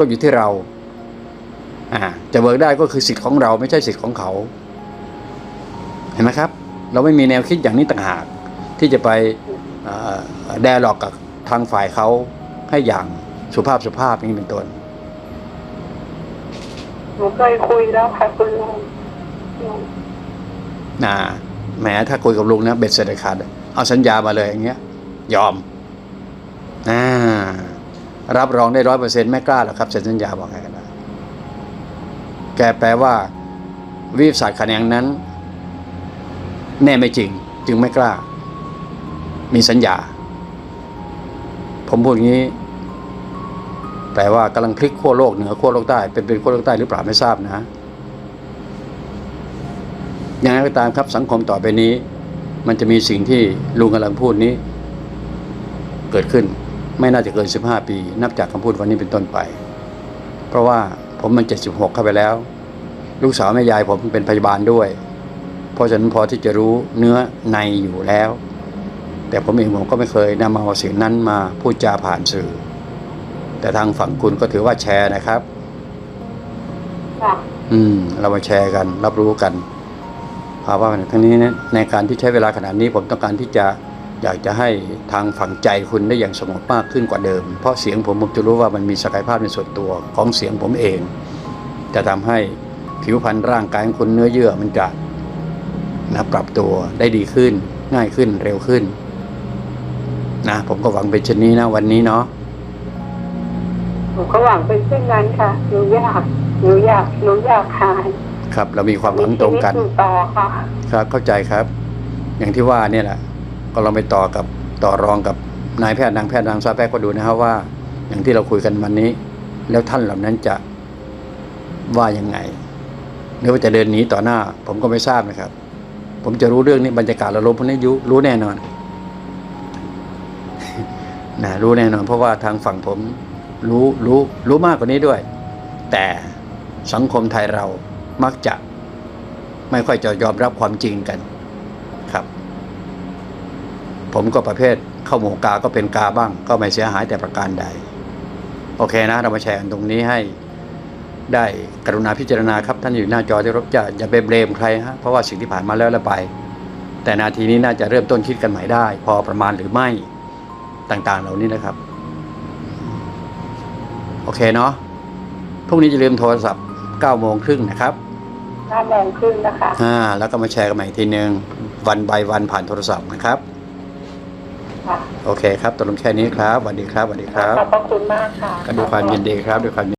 ก็อยู่ที่เราอ่าจะเบิกได้ก็คือสิทธิ์ของเราไม่ใช่สิทธิ์ของเขา เห็นไหมครับ เราไม่มีแนวคิดอย่างนี้ต่างหาก ที่จะไปแดร์หลอกกับทางฝ่ายเขาให้อย่างสุภาพสุภาพอย่างนี้เป็นต้นหนูเคยคุยแล้วค่ะคุณลุงหนูนะแหมถ้าคุยกับลุงนะเบ็ดเสร็จเลยขาดเอาสัญญามาเลยอย่างเงี้ย ยอมอ่า รับรองได้ร้อยเปอร์เซ็นต์ไม่กล้าหรอกครับเซ็นสัญญาบอกไงกันนะแกแปลว่า วิทยาศาสตร์คะแนนนั้น แน่ไม่จริง จึงไม่กล้า มีสัญญา ผมพูดอย่างนี้ แปลว่ากำลังพลิกขั้วโลกเหนือขั้วโลกใต้เป็นเป็นขั้วโลกใต้หรือเปล่าไม่ทราบนะอย่างไรก็ตามครับสังคมต่อไปนี้ มันจะมีสิ่งที่ลุงกำลังพูดนี้ เกิดขึ้น ไม่น่าจะเกิน 15 ปี นับจากคำพูดวันนี้เป็นต้นไป เพราะว่าผมมัน 76 เข้าไปแล้ว ลูกสาวแม่ยายผมเป็นพยาบาลด้วย เพราะฉะนั้นพอที่จะรู้เนื้อในอยู่แล้ว แต่ผมเองผมก็ไม่เคยนำเอาสิ่งนั้นมาพูดจาผ่านสื่อ แต่ทางฝั่งคุณก็ถือว่าแชร์นะครับค่ะอืม เรามาแชร์กัน รับรู้กันภาวะทั้งนี้เนยในการที่ใช้เวลาขนาดนี้ผมต้องการที่จะ อยากจะให้ทางฝั่งใจคุณได้อย่างสงบมากขึ้นกว่าเดิม เพราะเสียงผมผมจะรู้ว่ามันมีศักยภาพในส่วนตัวของเสียงผมเอง จะทำให้ผิวพรรณร่างกายของคุณเนื้อเยื่อมันจะนะปรับตัวได้ดีขึ้น ง่ายขึ้นเร็วขึ้นนะผมก็หวังเป็นเช่นนี้นะวันนี้เนาะหนูก็หวังเป็นเช่นนั้นค่ะหนูอยากหนูอยากหนูอยากหายครับ เรามีความหวังตรงกันมีชีวิอยู่ต่อค่ะครับเข้าใจครับ อย่างที่ว่าเนี่ยแหละ ก็ลองไปต่อกับต่อรองกับนายแพทย์นางแพทย์นางสาวแพทย์ก็ดูนะครับว่า อย่างที่เราคุยกันวันนี้ แล้วท่านเหล่านั้นจะว่ายังไงหรือว่าจะเดินหนีต่อหน้า ผมก็ไม่ทราบนะครับ ผมจะรู้เรื่องนี้บรรยากาศอารมณ์พวกนี้ยุรู้แน่นอนนะรู้แน่นอน เพราะว่าทางฝั่งผมรู้รู้รู้มากกว่านี้ด้วย แต่สังคมไทยเรามักจะไม่ค่อยจะยอมรับความจริงกันครับ ผมก็ประเภทเข้าหมูกาก็เป็นกาบ้าง ก็ไม่เสียหายแต่ประการใด โอเคนะ เรามาแชร์กันตรงนี้ให้ได้กรุณาพิจารณาครับท่านอยู่หน้าจอที่รบจะอย่าไปเบลมใครฮะเพราะว่าสิ่งที่ผ่านมาแล้วแล้วไป แต่นาทีนี้น่าจะเริ่มต้นคิดกันใหม่ได้ พอประมาณหรือไม่ต่างๆ เหล่านี้นะครับ โอเคเนาะพรุ่งนี้จะลืมโทรศัพท์9โมงครึ่งนะครับห้าโมงครึ่งนะคะอ่าแล้วก็มาแชร์กันใหม่อีกทีหนึ่งวันบายวันผ่านโทรศัพท์นะครับ ค่ะโอเคครับตกลงแค่นี้ครับสวัสดีครับสวัสดีครับขอบพระคุณมากค่ะ ก็ด้วยความยินดีครับด้วยความ